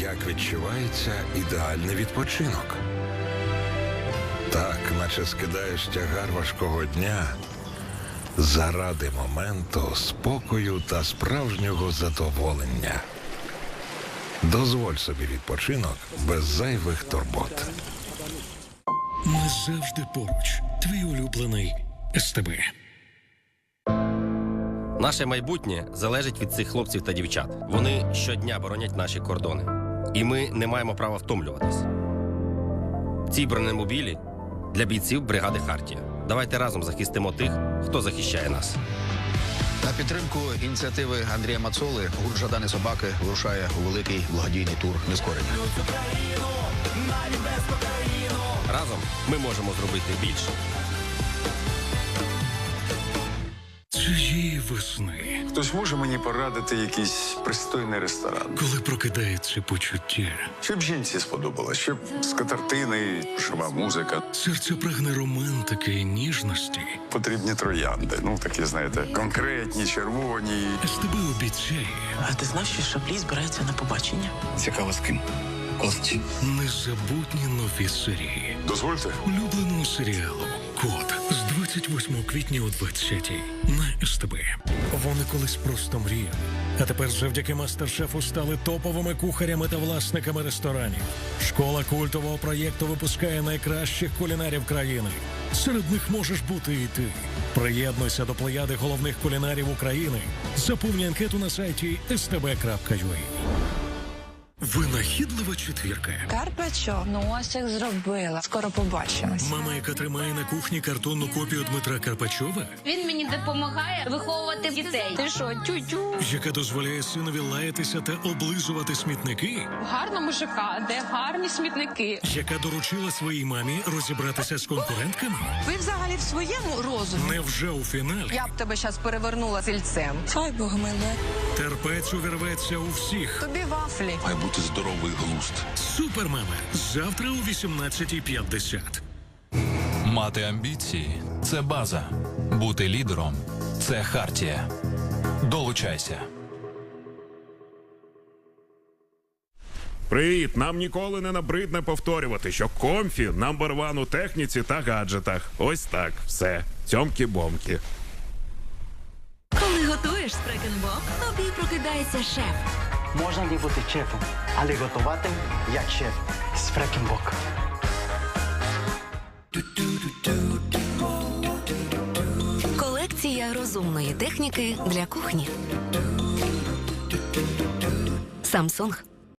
як відчувається ідеальний відпочинок. Так, наче скидаєш тягар важкого дня заради моменту спокою та справжнього задоволення. Дозволь собі відпочинок без зайвих турбот. Ми завжди поруч. Твій улюблений СТБ. Наше майбутнє залежить від цих хлопців та дівчат. Вони щодня боронять наші кордони. І ми не маємо права втомлюватись. Ці бронемобілі для бійців бригади Хартія. Давайте разом захистимо тих, хто захищає нас. На підтримку ініціативи Андрія Мацоли гурт Жадани собаки вирушає у великий благодійний тур нескорення. Разом ми можемо зробити більше. Цієї весни, Хтось може мені порадити якийсь пристойний ресторан, коли прокидається почуття, щоб жінці сподобалось, щоб скатертини, жива музика, серце прагне романтики і ніжності. потрібні троянди. Ну такі, знаєте, конкретні, червоні. СТБ обіцяє А ти знав, що Шаплі збирається на побачення? Цікаво з ким. Кості. незабутні нові серії Дозвольте. улюбленого серіалу Код з 28 квітня о 20 на СТБ. Вони колись просто мріяли. А тепер завдяки мастер-шефу стали топовими кухарями та власниками ресторанів. Школа культового проєкту випускає найкращих кулінарів країни. Серед них можеш бути і ти. Приєднуйся до плеяди головних кулінарів України. Заповни анкету на сайті stb.ua. Винахідлива четвірка. Карпачо, носик зробила. Скоро побачимось. Мама, яка тримає на кухні картонну копію Дмитра Карпачова, Він мені допомагає виховувати дітей. Ти що, тю-тю? яка дозволяє синові лаятися та облизувати смітники, В гарному ЖК, де гарні смітники. яка доручила своїй мамі розібратися з конкурентками. Ви взагалі в своєму розумі? Невже у фіналі Я б тебе щас перевернула сільцем. Хай Бог миле. терпець увірветься у всіх? Тобі вафлі. Має бути здоровий глузд. Супермама завтра о 18.50. Мати амбіції це база. Бути лідером це хартія. Долучайся. Привіт! Нам ніколи не набридне повторювати, що комфі намбер ван у техніці та гаджетах. Ось так, все. Цьомкі-бомкі. Коли готуєш спрекенбок, тобі прокидається шеф. Можна не бути шефом, але готувати як шеф з розумної техніки для кухні. Samsung.